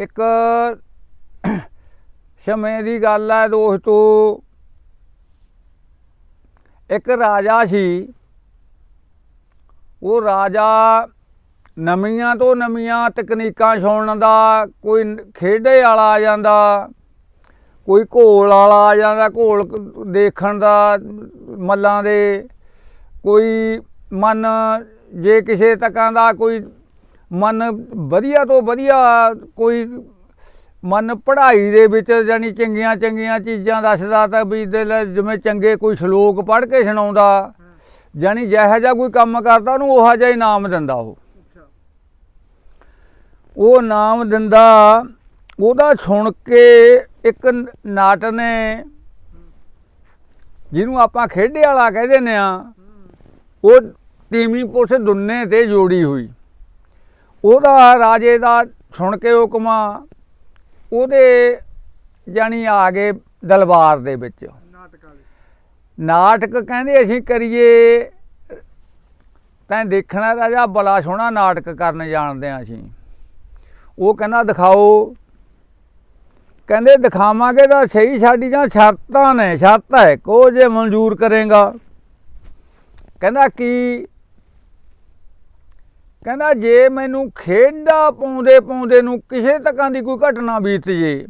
ਇੱਕ ਸਮੇਂ ਦੀ ਗੱਲ ਹੈ ਦੋਸਤੋ। ਇੱਕ ਰਾਜਾ ਸੀ। ਉਹ ਰਾਜਾ ਨਵੀਆਂ ਤੋਂ ਨਵੀਆਂ ਤਕਨੀਕਾਂ ਛੋੜਨ ਦਾ, ਕੋਈ ਖੇਡੇ ਵਾਲਾ ਆ ਜਾਂਦਾ, ਕੋਈ ਘੋਲ ਵਾਲਾ ਆ ਜਾਂਦਾ, ਘੋਲ ਦੇਖਣ ਦਾ ਮੱਲਾਂ ਦੇ, ਕੋਈ ਮਨ ਜੇ ਕਿਸੇ ਤੱਕਾਂ ਦਾ ਕੋਈ ਮਨ ਵਧੀਆ ਤੋਂ ਵਧੀਆ ਕੋਈ ਮਨ ਪੜ੍ਹਾਈ ਦੇ ਵਿੱਚ ਜਾਨੀ ਚੰਗੀਆਂ ਚੰਗੀਆਂ ਚੀਜ਼ਾਂ ਦੱਸਦਾ ਤਾਂ ਵੀ ਦਿਲ ਜਿਵੇਂ ਚੰਗੇ ਕੋਈ ਸ਼ਲੋਕ ਪੜ੍ਹ ਕੇ ਸੁਣਾਉਂਦਾ ਜਾਨੀ ਜਿਹੋ ਜਿਹਾ ਕੋਈ ਕੰਮ ਕਰਦਾ ਉਹਨੂੰ ਉਹੋ ਜਿਹਾ ਹੀ ਨਾਮ ਦਿੰਦਾ ਉਹ। ਉਹ ਨਾਮ ਦਿੰਦਾ ਉਹਦਾ ਸੁਣ ਕੇ ਇੱਕ ਨ- ਨਾਟ ਨੇ ਜਿਹਨੂੰ ਆਪਾਂ ਖੇਡੇ ਵਾਲਾ ਕਹਿ ਦਿੰਦੇ ਆ ਉਹ ਤੀਵੀਂ ਪੁੱਛ ਦੁੰਨੇ ਤੇ ਜੋੜੀ ਹੋਈ। ਉਹਦਾ ਰਾਜੇ ਦਾ ਸੁਣ ਕੇ ਹੁਕਮਾ ਉਹਦੇ ਜਾਣੀ ਆ ਗਏ ਦਲਬਾਰ ਦੇ ਵਿੱਚ। ਨਾਟਕ ਵਾਲੇ ਨਾਟਕ ਕਹਿੰਦੇ ਅਸੀਂ ਕਰੀਏ, ਤੈਂ ਦੇਖਣਾ ਰਾਜਾ ਬਲਾ ਸੋਹਣਾ ਨਾਟਕ ਕਰਨ ਜਾਣਦੇ ਆ ਅਸੀਂ। ਉਹ ਕਹਿੰਦਾ, ਦਿਖਾਓ। ਕਹਿੰਦੇ, ਦਿਖਾਵਾਂਗੇ ਤਾਂ ਸਹੀ, ਸਾਡੀ ਜਾਂ ਸ਼ਰਤਾਂ ਨੇ, ਸ਼ਰਤ ਹੈ ਕੋ ਜੇ ਮਨਜ਼ੂਰ ਕਰੇਗਾ। ਕਹਿੰਦਾ, ਕੀ ਕਹਿੰਦਾ ਜੇ ਮੈਨੂੰ ਖੇਡਾਂ ਪਾਉਂਦੇ ਪਾਉਂਦੇ ਨੂੰ ਕਿਸੇ ਤੱਕਾਂ ਦੀ ਕੋਈ ਘਟਨਾ ਬੀਤ ਜੇ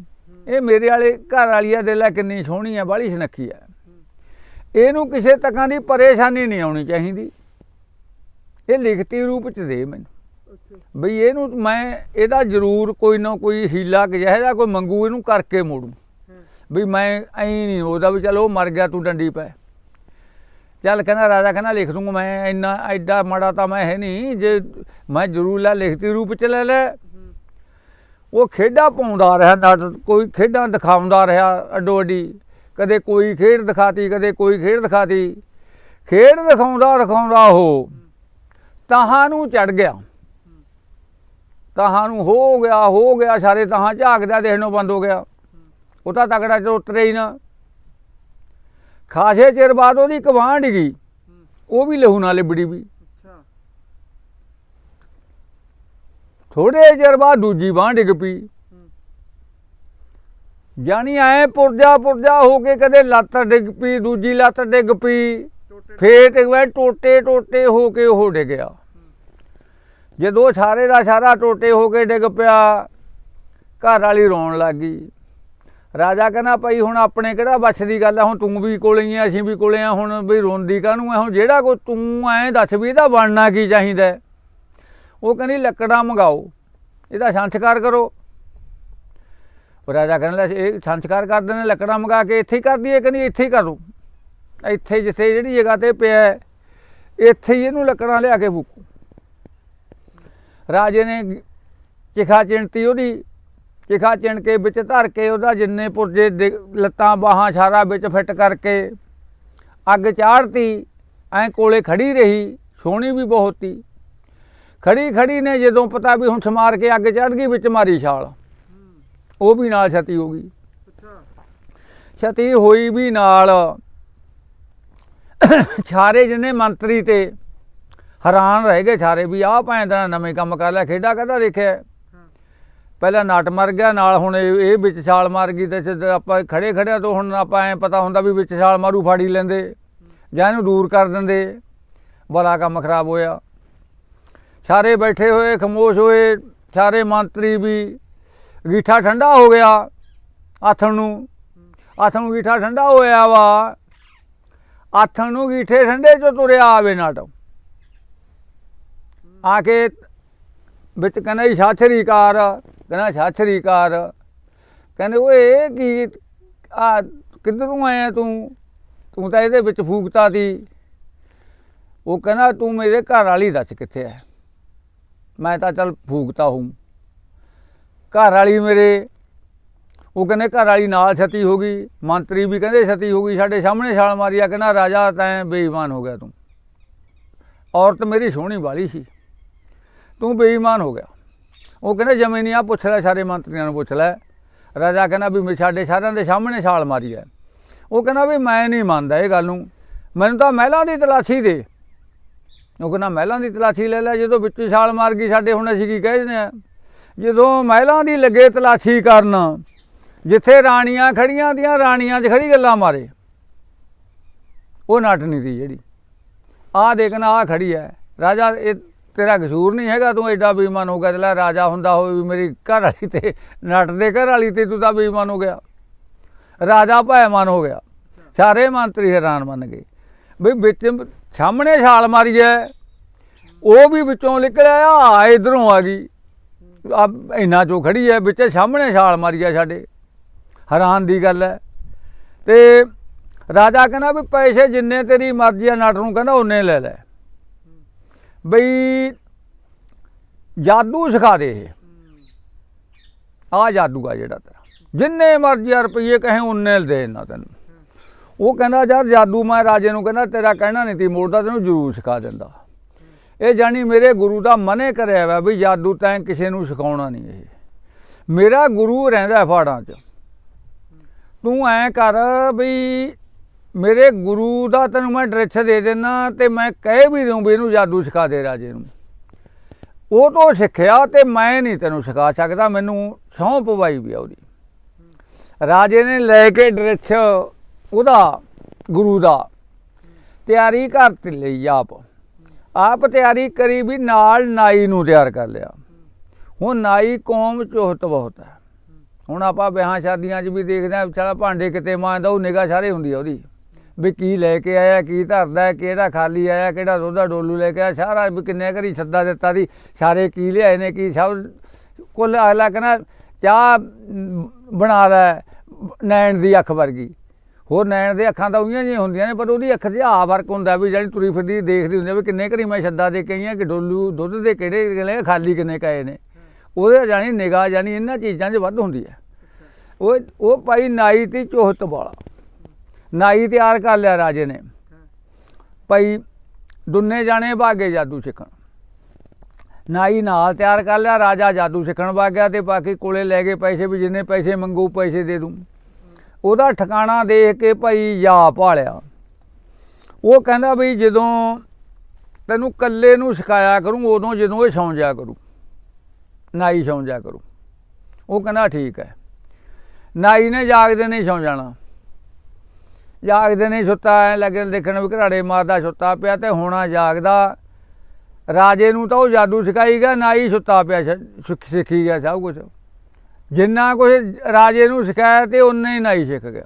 ਇਹ ਮੇਰੇ ਵਾਲੇ ਘਰ ਵਾਲੀਆ ਦੇ ਲੈ ਕਿੰਨੀ ਸੋਹਣੀ ਹੈ ਬਾਹਲੀ ਸੁਨੱਖੀ ਹੈ ਇਹਨੂੰ ਕਿਸੇ ਤੱਕਾਂ ਦੀ ਪਰੇਸ਼ਾਨੀ ਨਹੀਂ ਆਉਣੀ ਚਾਹੀਦੀ। ਇਹ ਲਿਖਤੀ ਰੂਪ ਚ ਦੇ ਮੈਨੂੰ। ਬਈ ਇਹਨੂੰ ਮੈਂ ਇਹਦਾ ਜ਼ਰੂਰ ਕੋਈ ਨਾ ਕੋਈ ਹੀਲਾ ਕਿ ਜਿਹਦਾ ਕੋਈ ਮੰਗੂ ਇਹਨੂੰ ਕਰਕੇ ਮੋੜੂ। ਵੀ ਮੈਂ ਐਂ ਨਹੀਂ ਉਹਦਾ ਵੀ ਚਲੋ ਮਰ ਗਿਆ ਤੂੰ ਡੰਡੀ ਪੈ। ਚੱਲ ਕਹਿੰਦਾ ਰਾਜਾ ਕਹਿੰਦਾ ਲਿਖ ਦੂੰਗਾ ਮੈਂ, ਇੰਨਾ, ਐਡਾ ਮਾੜਾ ਤਾਂ ਮੈਂ ਹੈ ਨਹੀਂ, ਜੇ ਮੈਂ ਜ਼ਰੂਰ ਲੈ ਲਿਖਤੀ ਰੂਪ ਚ ਲੈ ਲੈ। ਉਹ ਖੇਡਾਂ ਪਾਉਂਦਾ ਰਿਹਾ ਨਾਟਕ ਕੋਈ ਖੇਡਾਂ ਦਿਖਾਉਂਦਾ ਰਿਹਾ ਅੱਡੋ ਅੱਡੀ। ਕਦੇ ਕੋਈ ਖੇਡ ਦਿਖਾਤੀ, ਕਦੇ ਕੋਈ ਖੇਡ ਦਿਖਾਤੀ। ਖੇਡ ਦਿਖਾਉਂਦਾ ਦਿਖਾਉਂਦਾ ਉਹ ਤਾਹਾਂ ਨੂੰ ਚੜ ਗਿਆ। ਤਾਹਾਂ ਨੂੰ ਹੋ ਗਿਆ ਹੋ ਗਿਆ, ਸਾਰੇ ਤਾਹਾਂ ਝਾਕਦਾ ਦੇਖਣੋਂ ਬੰਦ ਹੋ ਗਿਆ। ਉਹ ਤਾਂ ਤਕੜਾ ਚ ਉਤਰੇ ਹੀ ਨਾ। ਖਾਸੇ ਚਿਰ ਬਾਅਦ ਉਹਦੀ ਕਵਾਂ ਡਿੱਗੀ। ਹੂੰ ਉਹ ਵੀ ਲਹੂ ਨਾਲ ਲਿਬੜੀ ਵੀ। ਥੋੜੇ ਚਿਰ ਬਾਅਦ ਦੂਜੀ ਬਾਂਹ ਡਿੱਗ ਪਈ। ਜਾਣੀ ਐ ਪੁਰਜਾ ਪੁਰਜਾ ਹੋ ਕੇ ਕਦੇ ਲੱਤ ਡਿੱਗ ਪਈ ਦੂਜੀ ਲੱਤ ਡਿੱਗ ਪਈ। ਫੇਰ ਇੱਕ ਵਾਰ ਟੋਟੇ ਟੋਟੇ ਹੋ ਕੇ ਉਹ ਡਿੱਗਿਆ ਜਦੋਂ ਸਾਰੇ ਦਾ ਸਾਰਾ ਟੋਟੇ ਹੋ ਕੇ ਡਿੱਗ ਪਿਆ ਘਰ ਵਾਲੀ ਰੋਣ ਲੱਗ ਗਈ। ਰਾਜਾ ਕਹਿੰਦਾ ਭਾਈ ਹੁਣ ਆਪਣੇ ਕਿਹੜਾ ਬੱਸ ਦੀ ਗੱਲ ਆ, ਹੁਣ ਤੂੰ ਵੀ ਕੋਲੇ ਹੀ ਆ, ਅਸੀਂ ਵੀ ਕੋਲੇ ਆ, ਹੁਣ ਵੀ ਰੋਂਦੀ ਕਾਹਨੂੰ ਐ ਹੁਣ ਜਿਹੜਾ ਕੋ ਤੂੰ ਐ ਦੱਸ ਵੀ ਇਹਦਾ ਬਣਨਾ ਕੀ ਚਾਹੀਦਾ ਉਹ ਕਹਿੰਦੀ ਲੱਕੜਾਂ ਮੰਗਾਓ, ਇਹਦਾ ਸੰਸਕਾਰ ਕਰੋ। ਰਾਜਾ ਕਹਿੰਦਾ ਲੈ ਇਹ ਸੰਸਕਾਰ ਕਰਦੇ ਨੇ, ਲੱਕੜਾਂ ਮੰਗਾ ਕੇ ਇੱਥੇ ਹੀ ਕਰ ਦਈਏ ਕਹਿੰਦੀ ਇੱਥੇ ਹੀ ਕਰੋ। ਇੱਥੇ ਜਿੱਥੇ ਜਿਹੜੀ ਜਗ੍ਹਾ ਤੇ ਪਿਆ ਇੱਥੇ ਹੀ ਇਹਨੂੰ ਲੱਕੜਾਂ ਲਿਆ ਕੇ ਫੂਕੋ। ਰਾਜੇ ਨੇ ਚਿਖਾ ਚਿਣਤੀ ਉਹਦੀ ਚਿਖਾ ਚਿਣ ਕੇ ਵਿੱਚ ਧਰ ਕੇ ਉਹਦਾ ਜਿੰਨੇ ਪੁਰਜੇ ਦੇ- ਲੱਤਾਂ ਬਾਹਾਂ ਸਾਰਾ ਵਿੱਚ ਫਿੱਟ ਕਰਕੇ ਅੱਗ ਚਾੜਤੀ, ਐ ਕੋਲੇ ਖੜੀ ਰਹੀ, ਸੋਹਣੀ ਵੀ ਬਹੁਤ ਤੀ। ਖੜੀ ਖੜੀ ਨੇ ਜਦੋਂ ਪਤਾ ਵੀ ਹੁਣ ਸਮਾਰ ਕੇ ਅੱਗ ਚੜ ਗਈ ਵਿੱਚ ਮਾਰੀ ਛਾਲ। ਉਹ ਵੀ ਨਾਲ ਛਤੀ ਹੋ ਗਈ। ਛਤੀ ਹੋਈ ਵੀ ਨਾਲ। ਛਾਰੇ ਜਿੰਨੇ ਮੰਤਰੀ ਤੇ ਹੈਰਾਨ ਰਹਿ ਗਏ ਛਾਰੇ ਵੀ ਆਹ ਭੈਣ ਦਾ ਨਵੇਂ ਕੰਮ ਕਰ ਲਿਆ, ਖੇਡਾ ਕਹਦਾ ਦੇਖਿਆ? ਪਹਿਲਾਂ ਨਟ ਮਰ ਗਿਆ, ਨਾਲ ਹੁਣ ਇਹ ਵਿੱਚ ਛਾਲ ਮਾਰ ਗਈ ਤੇ ਆਪਾਂ ਖੜੇ ਖੜਿਆ ਤੋਂ ਹੁਣ ਆਪਾਂ ਐ ਪਤਾ ਹੁੰਦਾ ਵੀ ਵਿੱਚ ਛਾਲ ਮਾਰੂ, ਫਾੜੀ ਲੈਂਦੇ। ਜਾਂ ਇਹਨੂੰ ਦੂਰ ਕਰ ਦਿੰਦੇ। ਬੜਾ ਕੰਮ ਖਰਾਬ ਹੋਇਆ। ਸਾਰੇ ਬੈਠੇ ਹੋਏ, ਖਮੋਸ਼ ਹੋਏ, ਸਾਰੇ ਮੰਤਰੀ ਵੀ। ਗੀਠਾ ਠੰਡਾ ਹੋ ਗਿਆ ਆਥਣ ਨੂੰ। ਆਥਣ ਨੂੰ ਗੀਠਾ ਠੰਡਾ ਹੋਇਆ ਵਾ। ਆਥਣ ਨੂੰ ਗੀਠੇ ਠੰਡੇ ਚੋਂ ਤੁਰਿਆ ਆਵੇ ਨਾਟਕ ਆ ਕੇ ਵਿੱਚ ਕਹਿੰਦਾ ਜੀ, ਸਤਿ ਸ੍ਰੀ ਅਕਾਲ। ਕਹਿੰਦਾ ਸਤਿ ਸ੍ਰੀ ਅਕਾਲ। ਕਹਿੰਦੇ, ਓਏ, ਇਹ ਕੀ? ਆ ਕਿੱਧਰੋਂ ਆਇਆ ਤੂੰ? ਤੂੰ ਤਾਂ ਇਹਦੇ ਵਿੱਚ ਫੂਕਤਾ ਤੀ ਉਹ ਕਹਿੰਦਾ, ਤੂੰ ਮੇਰੇ ਘਰ ਵਾਲੀ ਦੱਸ ਕਿੱਥੇ ਹੈ ਮੈਂ ਤਾਂ ਚੱਲ ਫੂਕਤਾ ਹੂੰ। ਘਰ ਵਾਲੀ ਮੇਰੇ ਉਹ ਕਹਿੰਦੇ, ਘਰ ਵਾਲੀ ਨਾਲ ਛਤੀ ਹੋ ਗਈ। ਮੰਤਰੀ ਵੀ ਕਹਿੰਦੇ ਛਤੀ ਹੋ ਗਈ। ਸਾਡੇ ਸਾਹਮਣੇ ਛਾਲ ਮਾਰੀ ਆ ਕਹਿੰਦਾ, ਰਾਜਾ, ਤੈਂ ਬੇਈਮਾਨ ਹੋ ਗਿਆ ਤੂੰ। ਔਰਤ ਮੇਰੀ ਸੋਹਣੀ ਵਾਲੀ ਸੀ। ਤੂੰ ਬੇਈਮਾਨ ਹੋ ਗਿਆ। ਉਹ ਕਹਿੰਦੇ ਜਮੇ ਨਹੀਂ ਆ, ਪੁੱਛ ਲੈ ਸਾਰੇ ਮੰਤਰੀਆਂ ਨੂੰ ਪੁੱਛ ਲੈ। ਰਾਜਾ ਕਹਿੰਦਾ ਵੀ ਮੈਂ ਸਾਡੇ ਸਾਰਿਆਂ ਦੇ ਸਾਹਮਣੇ ਛਾਲ ਮਾਰੀ ਹੈ ਉਹ ਕਹਿੰਦਾ ਵੀ ਮੈਂ ਨਹੀਂ ਮੰਨਦਾ ਇਹ ਗੱਲ ਨੂੰ। ਮੈਨੂੰ ਤਾਂ ਮਹਿਲਾਂ ਦੀ ਤਲਾਸ਼ੀ ਦੇ। ਉਹ ਕਹਿੰਦਾ ਮਹਿਲਾਂ ਦੀ ਤਲਾਸ਼ੀ ਲੈ ਲੈ, ਜਦੋਂ ਵਿੱਚ ਛਾਲ ਮਾਰ ਗਈ, ਸਾਡੇ ਹੁਣ ਅਸੀਂ ਕੀ ਕਹਿ ਦਿੰਦੇ ਆ? ਜਦੋਂ ਮਹਿਲਾਂ ਦੀ ਲੱਗੇ ਤਲਾਸ਼ੀ ਕਰਨ, ਜਿੱਥੇ ਰਾਣੀਆਂ ਖੜੀਆਂ ਦੀਆਂ, ਰਾਣੀਆਂ 'ਚ ਖੜੀ ਗੱਲਾਂ ਮਾਰੇ। ਉਹ ਨੱਟ ਨਹੀਂ ਸੀ ਜਿਹੜੀ। ਆਹ ਦੇਖਣਾ ਆਹ ਖੜੀ ਹੈ ਰਾਜਾ, ਇਹ ਤੇਰਾ ਕਸੂਰ ਨਹੀਂ ਹੈਗਾ, ਤੂੰ ਐਡਾ ਬੇਈਮਾਨ ਹੋ ਗਿਆ ਜਿਹੜਾ ਰਾਜਾ ਹੁੰਦਾ ਹੋਵੇ ਵੀ ਮੇਰੀ ਘਰ ਵਾਲੀ ਤੇ ਨੱਟ ਦੇ ਘਰ ਵਾਲੀ ਤੇ ਤੂੰ ਤਾਂ ਬੇਈਮਾਨ ਹੋ ਗਿਆ। ਰਾਜਾ ਭੈਮਾਨ ਹੋ ਗਿਆ। ਸਾਰੇ ਮੰਤਰੀ ਹੈਰਾਨ ਮੰਨ ਗਏ। ਵੀ ਵਿੱਚ ਸਾਹਮਣੇ ਛਾਲ ਮਾਰੀ ਹੈ ਉਹ ਵੀ ਵਿੱਚੋਂ ਨਿਕਲਿਆ ਆ ਇਧਰੋਂ ਆ ਗਈ। ਆ ਇੰਨਾ ਚੋਂ ਖੜੀ ਹੈ ਵਿੱਚ ਸਾਹਮਣੇ ਛਾਲ ਮਾਰੀ ਹੈ ਸਾਡੇ। ਹੈਰਾਨ ਦੀ ਗੱਲ ਹੈ ਤੇ ਰਾਜਾ ਕਹਿੰਦਾ ਵੀ ਪੈਸੇ ਜਿੰਨੇ ਤੇਰੀ ਮਰਜ਼ੀ ਆ ਨੱਟ ਨੂੰ ਕਹਿੰਦਾ ਉਹਨੇ ਲੈ ਲੈ। ਬਈ ਜਾਦੂ ਸਿਖਾ ਦੇ ਇਹ। ਆ ਜਾਦੂ ਆ ਜਿਹੜਾ ਤੇਰਾ। ਜਿੰਨੇ ਮਰਜ਼ੀ ਆ ਰੁਪਈਏ ਕਹੇ ਉਹਨੇ ਦੇ ਦੇਣਾ ਤੈਨੂੰ। ਉਹ ਕਹਿੰਦਾ, ਯਾਰ ਜਾਦੂ ਮੈਂ ਰਾਜੇ ਨੂੰ ਕਹਿੰਦਾ, ਤੇਰਾ ਕਹਿਣਾ ਨਹੀਂ ਤੀ ਮੋੜਦਾ ਤੈਨੂੰ ਜ਼ਰੂਰ ਸਿਖਾ ਦਿੰਦਾ। ਇਹ ਜਾਨੀ ਮੇਰੇ ਗੁਰੂ ਦਾ ਮਨੇ ਕਰਿਆ ਵਾ ਵੀ ਜਾਦੂ ਤੈਂ ਕਿਸੇ ਨੂੰ ਸਿਖਾਉਣਾ ਨਹੀਂ ਇਹ। ਮੇਰਾ ਗੁਰੂ ਰਹਿੰਦਾ ਫਾੜਾਂ 'ਚ। ਤੂੰ ਐ ਕਰ ਵੀ ਮੇਰੇ ਗੁਰੂ ਦਾ ਤੈਨੂੰ ਮੈਂ ਡਰੈਸ ਦੇ ਦੇਣਾ ਤੇ ਮੈਂ ਕਹਿ ਵੀ ਦਊਂ ਵੀ ਇਹਨੂੰ ਜਾਦੂ ਸਿਖਾ ਦੇ ਰਾਜੇ ਨੂੰ। ਉਹ ਤੋਂ ਸਿੱਖਿਆ ਤੇ ਮੈਂ ਨਹੀਂ ਤੈਨੂੰ ਸਿਖਾ ਸਕਦਾ, ਮੈਨੂੰ ਸਹੁੰ ਪਵਾਈ ਵੀ ਆ ਉਹਦੀ। ਰਾਜੇ ਨੇ ਲੈ ਕੇ ਡਰੈਸ ਉਹਦਾ, ਗੁਰੂ ਦਾ, ਤਿਆਰੀ ਕਰ ਲਈ ਆਪ। ਆਪ ਤਿਆਰੀ ਕਰੀ ਵੀ ਨਾਲ ਨਾਈ ਨੂੰ ਤਿਆਰ ਕਰ ਲਿਆ। ਹੁਣ ਨਾਈ ਕੌਮ ਚੋਹਤ ਬਹੁਤ ਹੈ। ਹੁਣ ਆਪਾਂ ਵਿਆਹਾਂ ਸ਼ਾਦੀਆਂ 'ਚ ਵੀ ਦੇਖਦੇ ਆ ਵਿਚਾਰਾ ਭਾਂਡੇ ਕਿਤੇ ਮਾਂਜਦਾ, ਉਹ ਨਿਗਾਹ ਸਾਰੇ ਹੁੰਦੀ ਆ ਉਹਦੀ। ਵੀ ਕੀ ਲੈ ਕੇ ਆਇਆ, ਕੀ ਧਰਦਾ, ਕਿਹੜਾ ਖਾਲੀ ਆਇਆ, ਕਿਹੜਾ ਦੁੱਧ ਦਾ ਡੋਲੂ ਲੈ ਕੇ ਆਇਆ, ਸਾਰਾ ਵੀ ਕਿੰਨੇ ਘਰੀ ਸੱਦਾ ਦਿੱਤਾ ਦੀ ਸਾਰੇ ਕੀ ਲਿਆਏ ਨੇ, ਕੀ ਸਭ ਕੁੱਲ ਅਗਲਾ ਕਹਿੰਦਾ, ਚਾਹ ਬਣਾ ਲੈ, ਨੈਣ ਦੀ ਅੱਖ ਵਰਗੀ। ਹੋਰ ਨੈਣ ਦੇ ਅੱਖਾਂ ਤਾਂ ਉਹੀਆਂ ਜਿਹੀਆਂ ਹੁੰਦੀਆਂ ਨੇ, ਪਰ ਉਹਦੀ ਅੱਖ 'ਚ ਆ ਫ਼ਰਕ ਹੁੰਦਾ ਵੀ ਜਿਹੜੀ ਤੁਰੀ ਫਿਰਦੀ ਦੇਖਦੀ ਹੁੰਦੀ ਵੀ ਕਿੰਨੇ ਘਰੀ ਮੈਂ ਸੱਦਾ ਦੇ ਕੇ ਆਈਆਂ ਕਿ ਡੋਲੂ ਦੁੱਧ ਦੇ ਕਿਹੜੇ ਕਿਹੜੇ ਖਾਲੀ ਕਿੰਨੇ ਕਾਏ ਨੇ। ਉਹਦੇ ਜਾਣੀ ਨਿਗਾਹ ਜਾਣੀ ਇਹਨਾਂ ਚੀਜ਼ਾਂ 'ਚ ਵੱਧ ਹੁੰਦੀ ਹੈ ਉਹ ਉਹ ਭਾਈ ਨਾਈ ਤੇ ਚੋਹਤ ਵਾਲਾ। ਨਾਈ ਤਿਆਰ ਕਰ ਲਿਆ ਰਾਜੇ ਨੇ। ਭਾਈ ਦੁੰਨੇ ਜਾਣੇ ਭਾਗੇ ਜਾਦੂ ਸਿੱਖਣ। ਨਾਈ ਨਾਲ ਤਿਆਰ ਕਰ ਲਿਆ ਰਾਜਾ ਜਾਦੂ ਸਿੱਖਣ ਵਗ ਗਿਆ ਤੇ ਬਾਕੀ ਕੋਲੇ ਲੈ ਗਏ ਪੈਸੇ ਵੀ ਜਿੰਨੇ ਪੈਸੇ ਮੰਗੂ ਪੈਸੇ ਦੇ ਦੂੰ। ਉਹਦਾ ਠਿਕਾਣਾ ਦੇਖ ਕੇ ਭਾਈ ਜਾ ਭਾਲਿਆ ਉਹ ਕਹਿੰਦਾ ਵੀ ਜਦੋਂ ਤੈਨੂੰ ਕੱਲੇ ਨੂੰ ਸਿਖਾਇਆ ਕਰੂੰ ਉਦੋਂ ਜਦੋਂ ਇਹ ਸੌਂ ਜਾ ਕਰੂ। ਨਾਈ ਸੌਂ ਜਾ ਕਰੂ। ਉਹ ਕਹਿੰਦਾ ਠੀਕ ਹੈ। ਨਾਈ ਨੇ ਜਾਗਦੇ ਨਹੀਂ ਸੌਂ ਜਾਣਾ। ਜਾਗਦੇ ਨਹੀਂ ਸੁੱਤਾ ਐ ਲੱਗੇ ਦੇਖਣ ਵੀ ਘਰਾੜੇ ਮਾਰਦਾ ਸੁੱਤਾ ਪਿਆ ਤੇ ਹੋਣਾ ਜਾਗਦਾ। ਰਾਜੇ ਨੂੰ ਤਾਂ ਉਹ ਜਾਦੂ ਸਿਖਾਈ ਗਿਆ ਨਾਈ ਸੁੱਤਾ ਪਿਆ ਸਿੱਖੀ ਗਿਆ ਸਭ ਕੁਝ ਜਿੰਨਾ ਕੁਝ ਰਾਜੇ ਨੂੰ ਸਿਖਾਇਆ ਤੇ ਉਨਾ ਹੀ ਨਾਈ ਸਿੱਖ ਗਿਆ।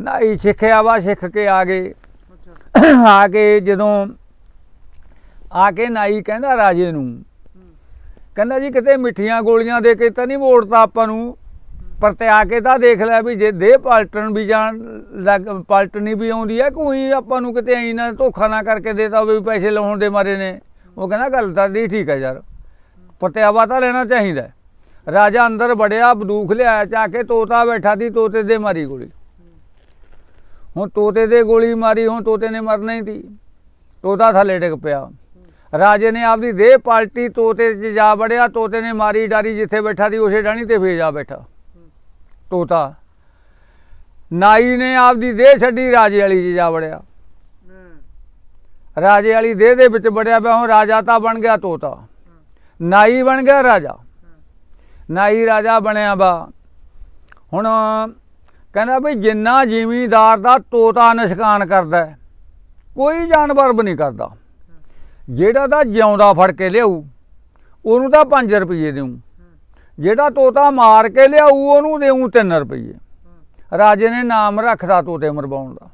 ਨਾਈ ਸਿੱਖਿਆ ਵਾ ਸਿੱਖ ਕੇ ਆ ਗਏ। ਆ ਕੇ ਜਦੋਂ ਆ ਕੇ ਨਾਈ ਕਹਿੰਦਾ ਰਾਜੇ ਨੂੰ ਕਹਿੰਦਾ ਜੀ ਕਿਤੇ ਮਿੱਠੀਆਂ ਗੋਲੀਆਂ ਦੇ ਕੇ ਤਾਂ ਨਹੀਂ ਮੋੜਤਾ ਆਪਾਂ ਨੂੰ? ਪਰਤਿਆ ਕੇ ਤਾਂ ਦੇਖ ਲੈ ਵੀ ਜੇ ਦੇਹ ਪਲਟਣ ਵੀ ਜਾਣ ਲੱਗ, ਪਲਟਣੀ ਵੀ ਆਉਂਦੀ ਹੈ ਕੋਈ ਆਪਾਂ ਨੂੰ ਕਿਤੇ ਐਂ ਨਾ ਧੋਖਾ ਨਾ ਕਰਕੇ ਦੇਤਾ ਹੋਵੇ ਵੀ ਪੈਸੇ ਲਾਉਣ ਦੇ ਮਾਰੇ ਨੇ। ਉਹ ਕਹਿੰਦਾ ਗੱਲ ਤਾਂ ਦੀ ਠੀਕ ਹੈ ਯਾਰ। ਪਰਤਿਆਵਾ ਤਾਂ ਲੈਣਾ ਚਾਹੀਦਾ। ਰਾਜਾ ਅੰਦਰ ਵੜਿਆ ਬੰਦੂਕ ਲਿਆਇਆ ਚਾ ਕੇ ਤੋਤਾ ਬੈਠਾ ਦੀ ਤੋਤੇ ਦੇ ਮਾਰੀ ਗੋਲੀ। ਹੁਣ ਤੋਤੇ ਦੇ ਗੋਲੀ ਮਾਰੀ, ਹੁਣ ਤੋਤੇ ਨੇ ਮਰਨਾ ਹੀ ਸੀ ਤੋਤਾ ਥੱਲੇ ਡਿੱਗ ਪਿਆ। ਰਾਜੇ ਨੇ ਆਪਦੀ ਦੇਹ ਪਾਲਟੀ, ਤੋਤੇ 'ਚ ਜਾ ਵੜਿਆ, ਤੋਤੇ ਨੇ ਮਾਰੀ ਡਾਰੀ ਜਿੱਥੇ ਬੈਠਾ ਸੀ, ਉਸੇ ਡਾਣੀ ਤੇ ਫੇਰ ਜਾ ਬੈਠਾ। ਤੋਤਾ। ਨਾਈ ਨੇ ਆਪਦੀ ਦੇਹ ਛੱਡੀ ਰਾਜੇ ਵਾਲੀ 'ਚ ਜਾ ਵੜਿਆ। ਰਾਜੇ ਵਾਲੀ ਦੇਹ ਦੇ ਵਿੱਚ ਵੜਿਆ ਪਿਆ ਹੁਣ ਰਾਜਾ ਤਾਂ ਬਣ ਗਿਆ ਤੋਤਾ। ਨਾਈ ਬਣ ਗਿਆ ਰਾਜਾ। ਨਾਈ ਰਾਜਾ ਬਣਿਆ ਬਾ ਹੁਣ ਕਹਿੰਦਾ ਵੀ ਜਿੰਨਾ ਜ਼ਿਮੀਂਦਾਰ ਦਾ ਤੋਤਾ ਨਿਸ਼ਕਾਨ ਕਰਦਾ ਕੋਈ ਜਾਨਵਰ ਵੀ ਨਹੀਂ ਕਰਦਾ। ਜਿਹੜਾ ਤਾਂ ਜਿਉਂਦਾ ਫੜ ਕੇ ਲਿਆਊ ਉਹਨੂੰ ਤਾਂ 5 ਰੁਪਏ ਦੇਊ। ਜਿਹੜਾ ਤੋਤਾ ਮਾਰ ਕੇ ਲਿਆਊ ਉਹਨੂੰ ਦੇਊ 3 ਰੁਪਏ ਰਾਜੇ ਨੇ ਨਾਮ ਰੱਖਦਾ ਤੋਤੇ ਮਰਵਾਉਣ ਦਾ।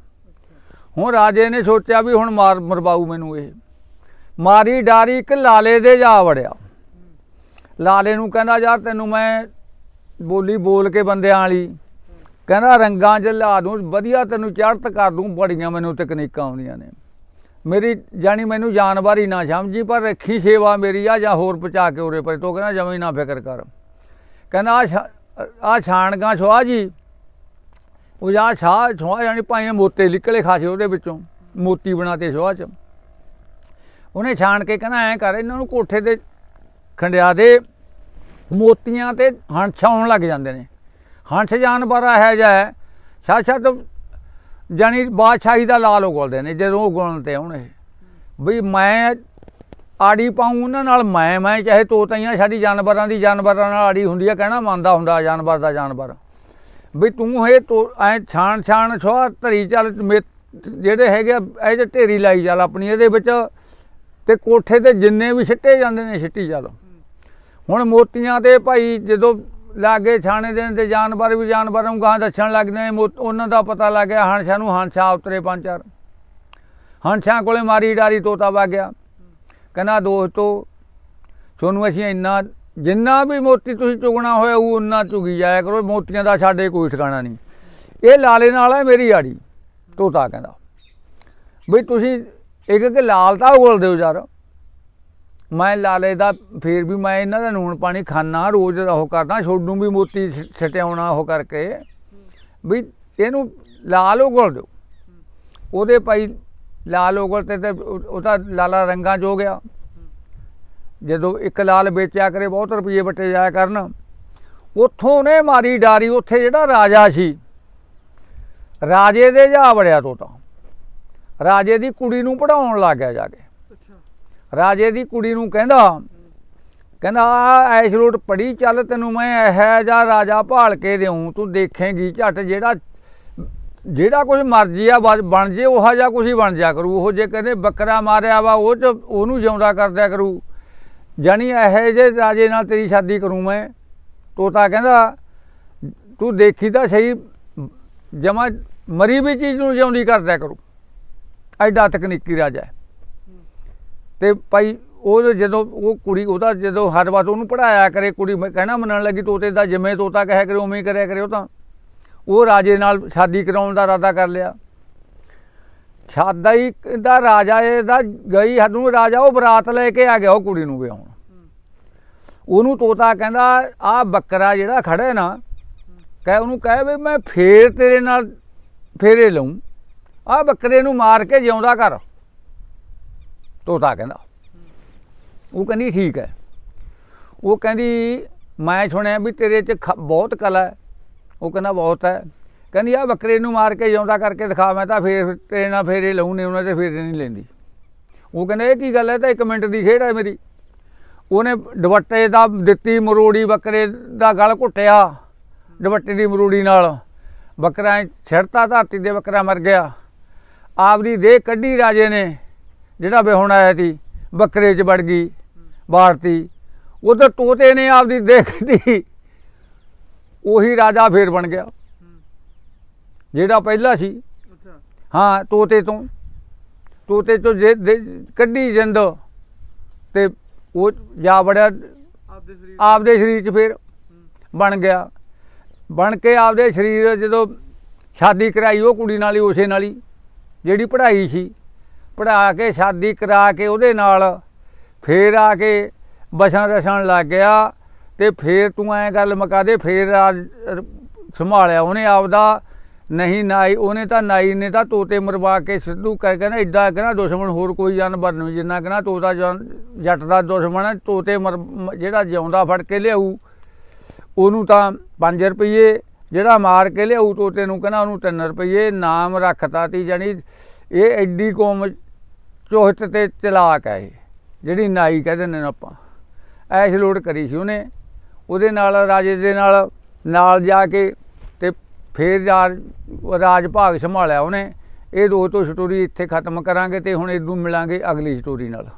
ਹੁਣ ਰਾਜੇ ਨੇ ਸੋਚਿਆ ਵੀ ਹੁਣ ਮਾਰ ਮਰਵਾਊ ਮੈਨੂੰ ਇਹ। ਮਾਰੀ ਡਾਰੀ ਇੱਕ ਲਾਲੇ ਦੇ ਜਾ ਵੜਿਆ। ਲਾਲੇ ਨੂੰ ਕਹਿੰਦਾ ਯਾਰ ਤੈਨੂੰ ਮੈਂ ਬੋਲੀ ਬੋਲ ਕੇ ਬੰਦਿਆਂ ਵਾਲੀ। ਕਹਿੰਦਾ ਰੰਗਾਂ 'ਚ ਲਾ ਦੂੰ ਵਧੀਆ ਤੈਨੂੰ ਚੜ੍ਹਤ ਕਰ ਦੂੰ ਬੜੀਆਂ ਮੈਨੂੰ ਤਕਨੀਕਾਂ ਆਉਂਦੀਆਂ ਨੇ। ਮੇਰੀ ਜਾਣੀ ਮੈਨੂੰ ਜਾਨਵਰ ਹੀ ਨਾ ਸਮਝੀ ਪਰ ਰੱਖੀ ਸੇਵਾ ਮੇਰੀ ਆ ਜਾਂ ਹੋਰ ਪਹੁੰਚਾ ਕੇ ਉਰੇ ਪਰ। ਤੋ ਕਹਿੰਦਾ ਜਮੀ ਨਾ ਫਿਕਰ ਕਰ। ਕਹਿੰਦਾ ਆ ਆ ਛਾਣਗਾ ਛੋਆ ਜੀ। ਉਹ ਜਾ ਛਾ ਛੋਆ ਜਾਣੀ ਭਾਵੇਂ ਮੋਤੇ ਨਿਕਲੇ ਖਾਸੇ ਉਹਦੇ ਵਿੱਚੋਂ, ਮੋਤੀ ਬਣਾਤੇ ਛੋਆ ਚ। ਉਹਨੇ ਛਾਣ ਕੇ ਕਹਿੰਦਾ, ਐ ਕਰ, ਇਹਨਾਂ ਨੂੰ ਕੋਠੇ ਤੇ ਖੰਡਿਆ ਦੇ, ਮੋਤੀਆਂ ਤੇ ਹੰਸ ਆਉਣ ਲੱਗ ਜਾਂਦੇ ਨੇ। ਹੰਸ ਜਾਨਵਰ ਹੈ ਜਾ ਸਾਸ਼ਾਤ ਜਾਣੀ ਬਾਦਸ਼ਾਹੀ ਦਾ ਲਾਲ ਉਗਲਦੇ ਨੇ, ਜਦੋਂ ਉਗਲਣ ਤੇ ਆਉਣ ਇਹ। ਵੀ ਮੈਂ ਆੜੀ ਪਾਉਂ ਉਹਨਾਂ ਨਾਲ ਮੈਂ ਮੈਂ ਚਾਹੇ ਤੋਤਈਆਂ ਸਾਡੀ ਜਾਨਵਰਾਂ ਦੀ ਜਾਨਵਰਾਂ ਨਾਲ ਆੜੀ ਹੁੰਦੀ ਆ ਕਹਿਣਾ ਮੰਨਦਾ ਹੁੰਦਾ ਜਾਨਵਰ ਦਾ ਜਾਨਵਰ। ਵੀ ਤੂੰ ਇਹ ਤੋ ਐ ਛਾਣ ਛਾਣ ਛੋਆ ਧਰੀ ਚੱਲ ਮੇ- ਜਿਹੜੇ ਹੈਗੇ ਆ, ਇਹ ਜੇ ਢੇਰੀ ਲਾਈ ਚੱਲ ਆਪਣੀ ਇਹਦੇ ਵਿੱਚ ਤੇ ਕੋਠੇ ਤੇ ਜਿੰਨੇ ਵੀ ਸਿੱਟੇ ਜਾਂਦੇ ਨੇ ਸਿੱਟੀ ਚੱਲ। ਹੁਣ ਮੋਤੀਆਂ ਤੇ ਭਾਈ ਜਦੋਂ ਲਾਗੇ ਛਾਣੇ ਦੇਣ ਤੇ ਜਾਨਵਰ ਵੀ ਜਾਨਵਰਾਂ ਨੂੰ ਗਾਂ ਦੱਸਣ ਲੱਗਦੇ ਨੇ ਮੋ- ਉਹਨਾਂ ਦਾ ਪਤਾ ਲੱਗ ਗਿਆ ਹੰਸ਼ਾਂ ਨੂੰ ਹੰਸ਼ਾ ਉਤਰੇ ਪੰਜ ਚਾਰ। ਹੰਸ਼ਾਂ ਕੋਲੇ ਮਾਰੀ ਡਾਰੀ ਤੋਤਾ ਵਾ ਗਿਆ। ਕਹਿੰਦਾ ਦੋਸਤੋ, ਤੁਹਾਨੂੰ ਅਸੀਂ ਇੰਨਾ, ਜਿੰਨਾ ਵੀ ਮੋਤੀ ਤੁਸੀਂ ਚੁਗਣਾ ਹੋਇਆ, ਉਹ ਉਨਾ ਚੁਗੀ ਜਾਇਆ ਕਰੋ, ਮੋਤੀਆਂ ਦਾ ਸਾਡੇ ਕੋਈ ਠਿਕਾਣਾ ਨਹੀਂ। ਇਹ ਲਾਲੇ ਨਾਲ ਹੈ ਮੇਰੀ ਆੜੀ, ਤੋਤਾ ਕਹਿੰਦਾ। ਵੀ ਤੁਸੀਂ ਇੱਕ ਇੱਕ ਲਾਲ ਤਾਂ ਉਗਲ ਦਿਓ ਯਾਰ। ਮੈਂ ਲਾਲੇ ਦਾ, ਫੇਰ ਵੀ ਮੈਂ ਇਹਨਾਂ ਦਾ ਨੂਣ ਪਾਣੀ ਖਾਣਾ ਰੋਜ਼ ਉਹ ਕਰਦਾ, ਛੋਡੂ ਵੀ ਮੋਤੀ ਸ- ਸਟਿਆਉਣਾ ਉਹ ਕਰਕੇ। ਵੀ ਇਹਨੂੰ ਲਾਲ ਉਗਲ ਦਿਓ। ਉਹਦੇ ਭਾਈ ਲਾਲ ਉਗਲ ਤੇ ਤੇ ਉਹ- ਉਹਦਾ ਲਾਲਾ ਰੰਗਾਂ ਹੋ ਗਿਆ। ਜਦੋਂ ਇੱਕ ਲਾਲ ਵੇਚਿਆ ਕਰੇ ਬਹੁਤ ਰੁਪਏ ਵੱਟੇ ਜਾਇਆ ਕਰਨ। ਉੱਥੋਂ ਨੇ ਮਾਰੀ ਡਾਰੀ ਉੱਥੇ ਜਿਹੜਾ ਰਾਜਾ ਸੀ ਰਾਜੇ ਦੇ ਜਾ ਵੜਿਆ ਤੋਤਾ। ਰਾਜੇ ਦੀ ਕੁੜੀ ਨੂੰ ਪੜਾਉਣ ਲੱਗ ਗਿਆ ਜਾ ਕੇ। ਰਾਜੇ ਦੀ ਕੁੜੀ ਨੂੰ ਕਹਿੰਦਾ ਕਹਿੰਦਾ ਐਸ਼ ਰੋਟ ਪੜੀ ਚੱਲ ਤੈਨੂੰ ਮੈਂ ਇਹ ਜਾ ਰਾਜਾ ਭਾਲ ਕੇ ਦੇਉਂ ਤੂੰ ਦੇਖੇਂਗੀ ਝੱਟ ਜਿਹੜਾ ਜਿਹੜਾ ਕੁਝ ਮਰਜ਼ੀ ਆ, ਬਸ ਬਣ ਜੇ, ਉਹ ਜਿਹਾ ਕੁਝ ਹੀ ਬਣ ਜਾ ਕਰੂ। ਉਹ ਜੇ ਕਹਿੰਦੇ ਬੱਕਰਾ ਮਾਰਿਆ ਵਾ, ਉਹ ਚ ਉਹਨੂੰ ਜਿਉਂਦਾ ਕਰਦਿਆ ਕਰੂ। ਜਾਨੀ ਇਹੋ ਜੇ ਰਾਜੇ ਨਾਲ ਤੇਰੀ ਸ਼ਾਦੀ ਕਰੂੰ ਮੈਂ ਤੋਤਾ ਕਹਿੰਦਾ, ਤੂੰ ਦੇਖੀ ਤਾਂ ਸਹੀ, ਜਮਾ ਮਰੀ ਵੀ ਚੀਜ਼ ਨੂੰ ਜਿਉਂਦੀ ਕਰਦਿਆ ਕਰੂ। ਐਡਾ ਤਕਨੀਕੀ ਰਾਜਾ ਹੈ। ਤੇ ਭਾਈ, ਉਹ ਜਦੋਂ ਉਹ ਕੁੜੀ ਉਹਦਾ ਜਦੋਂ ਹਰ ਵਾਰ ਉਹਨੂੰ ਪੜਾਇਆ ਕਰੇ, ਕੁੜੀ ਮੈਂ ਕਹਿਣਾ ਮੰਨਣ ਲੱਗੀ ਤੋਤੇ ਦਾ ਜਿਵੇਂ ਤੋਤਾ ਕਹਿਆ ਕਰੇ, ਉਵੇਂ ਕਰਿਆ ਕਰੇ ਉਹ ਤਾਂ। ਉਹ ਰਾਜੇ ਨਾਲ ਸ਼ਾਦੀ ਕਰਾਉਣ ਦਾ ਇਰਾਦਾ ਕਰ ਲਿਆ। ਸ਼ਾਦਾ ਹੀ ਦਾ ਰਾਜਾ ਇਹਦਾ ਗਈ ਹੱਦੋਂ ਰਾਜਾ, ਉਹ ਬਰਾਤ ਲੈ ਕੇ ਆ ਗਿਆ, ਉਹ ਕੁੜੀ ਨੂੰ ਵਿਆਹੁਣ। ਉਹਨੂੰ ਤੋਤਾ ਕਹਿੰਦਾ, ਆ ਬੱਕਰਾ ਜਿਹੜਾ ਖੜਾ ਨਾ, ਕਹਿ ਉਹਨੂੰ ਕਹਿ ਵੀ ਮੈਂ ਫੇਰ ਤੇਰੇ ਨਾਲ ਫੇਰੇ ਲਊਂ। ਆ ਬੱਕਰੇ ਨੂੰ ਮਾਰ ਕੇ ਜਿਉਂਦਾ ਕਰ। ਤੋਤਾ ਕਹਿੰਦਾ। ਉਹ ਕਹਿੰਦੀ, ਠੀਕ ਹੈ। ਉਹ ਕਹਿੰਦੀ, ਮੈਂ ਸੁਣਿਆ ਵੀ ਤੇਰੇ 'ਚ ਖ- ਬਹੁਤ ਕਲਾ ਹੈ। ਉਹ ਕਹਿੰਦਾ ਬਹੁਤ ਹੈ। ਕਹਿੰਦੀ ਆ ਬੱਕਰੇ ਨੂੰ ਮਾਰ ਕੇ ਜਿਉਂਦਾ ਕਰਕੇ ਦਿਖਾ, ਮੈਂ ਤਾਂ ਫੇਰ ਤੇਰੇ ਨਾਲ ਫੇਰੇ ਲਊਂ ਨੇ, ਉਹਨਾਂ ਤੇ ਫੇਰੇ ਨਹੀਂ ਲੈਂਦੀ। ਉਹ ਕਹਿੰਦਾ, ਇਹ ਕੀ ਗੱਲ ਹੈ? ਤਾਂ ਇੱਕ ਮਿੰਟ ਦੀ ਖੇਡ ਹੈ ਮੇਰੀ। ਉਹਨੇ ਦੁਪੱਟੇ ਦਾ ਦਿੱਤੀ ਮਰੋੜੀ, ਬੱਕਰੇ ਦਾ ਗਲ ਘੁੱਟਿਆ ਦੁਪੱਟੇ ਦੀ ਮਰੋੜੀ ਨਾਲ। ਬੱਕਰਾ ਛੜਤਾ, ਧਰਤੀ ਦੇ ਬੱਕਰਾ ਮਰ ਗਿਆ। ਆਪਦੀ ਦੇਹ ਕੱਢੀ ਰਾਜੇ ਨੇ, ਜਿਹੜਾ ਵਿਹੁਣ ਆਇਆ ਸੀ, ਬੱਕਰੇ 'ਚ ਵੜ ਗਈ ਬਾੜਤੀ ਉਧਰ ਤੋਤੇ ਨੇ ਆਪਦੀ ਦੇਹ ਕੱਢੀ। ਉਹੀ ਰਾਜਾ ਫੇਰ ਬਣ ਗਿਆ। ਜਿਹੜਾ ਪਹਿਲਾ ਸੀ। ਅੱਛਾ। ਹਾਂ ਤੋਤੇ ਤੋਂ। ਤੋਤੇ ਤੋਂ ਜੇ ਕੱਢੀ ਜਿੰਦ ਤੇ ਉਹ ਜਾ ਆਪਦੇ ਸਰੀਰ ਆਪਦੇ ਸਰੀਰ 'ਚ ਫੇਰ ਬਣ ਗਿਆ। ਬਣ ਕੇ ਆਪਦੇ ਸਰੀਰ ਜਦੋਂ ਸ਼ਾਦੀ ਕਰਾਈ ਉਹ ਕੁੜੀ ਨਾਲ ਹੀ ਉਸੇ ਨਾਲ ਹੀ ਜਿਹੜੀ ਪੜ੍ਹਾਈ ਸੀ। ਪੜ੍ਹਾ ਕੇ ਸ਼ਾਦੀ ਕਰਾ ਕੇ ਉਹਦੇ ਨਾਲ ਫੇਰ ਆ ਕੇ ਬਸਣ ਰਸਣ ਲੱਗ ਗਿਆ। ਤੇ ਫੇਰ ਤੂੰ ਐਂ ਗੱਲ ਮੁਕਾ ਦੇ, ਫੇਰ ਰਾਜ ਸੰਭਾਲਿਆ ਉਹਨੇ ਆਪਦਾ। ਨਹੀਂ ਨਾਈ, ਉਹਨੇ ਤਾਂ ਨਾਈ ਨੇ ਤਾਂ ਤੋਤੇ ਮਰਵਾ ਕੇ ਸਿੱਧੂ ਕਹਿ ਕਹਿੰਦਾ ਨਾ ਕਹਿੰਦਾ ਦੁਸ਼ਮਣ ਹੋਰ ਕੋਈ ਜਾਨਵਰ ਨਹੀਂ, ਜਿੰਨਾ ਕਹਿੰਦਾ ਤੋਤਾ ਜੱਟ ਦਾ ਦੁਸ਼ਮਣ ਹੈ, ਤੋਤੇ ਮਰ ਜਿਹੜਾ ਜਿਉਂਦਾ ਫੜ ਕੇ ਲਿਆਊ, ਉਹਨੂੰ ਤਾਂ 5 ਰੁਪਏ ਜਿਹੜਾ ਮਾਰ ਕੇ ਲਿਆਊ ਤੋਤੇ ਨੂੰ ਕਹਿੰਦਾ ਉਹਨੂੰ 3 ਰੁਪਏ ਨਾਮ ਰੱਖਤਾ ਤੀ ਜਾਨੀ ਇਹ ਐਡੀ ਕੌਮ ਚੋਹਤ ਤੇ ਚਲਾਕ ਹੈ ਇਹ, ਜਿਹੜੀ ਨਾਈ ਕਹਿ ਦਿੰਦੇ ਨੇ ਆਪਾਂ। ਐਸ਼ ਲੋਡ ਕਰੀ ਸੀ ਉਹਨੇ। ਉਹਦੇ ਨਾਲ, ਰਾਜੇ ਦੇ ਨਾਲ ਨਾਲ ਜਾ ਕੇ ਤੇ ਫੇਰ ਰਾਜ ਰਾਜ ਭਾਗ ਸੰਭਾਲਿਆ ਉਹਨੇ। ਇਹ ਦੋ ਤੋਂ ਸਟੋਰੀ ਇੱਥੇ ਖਤਮ ਕਰਾਂਗੇ ਤੇ ਹੁਣ ਇਹਨੂੰ ਮਿਲਾਂਗੇ ਅਗਲੀ ਸਟੋਰੀ ਨਾਲ।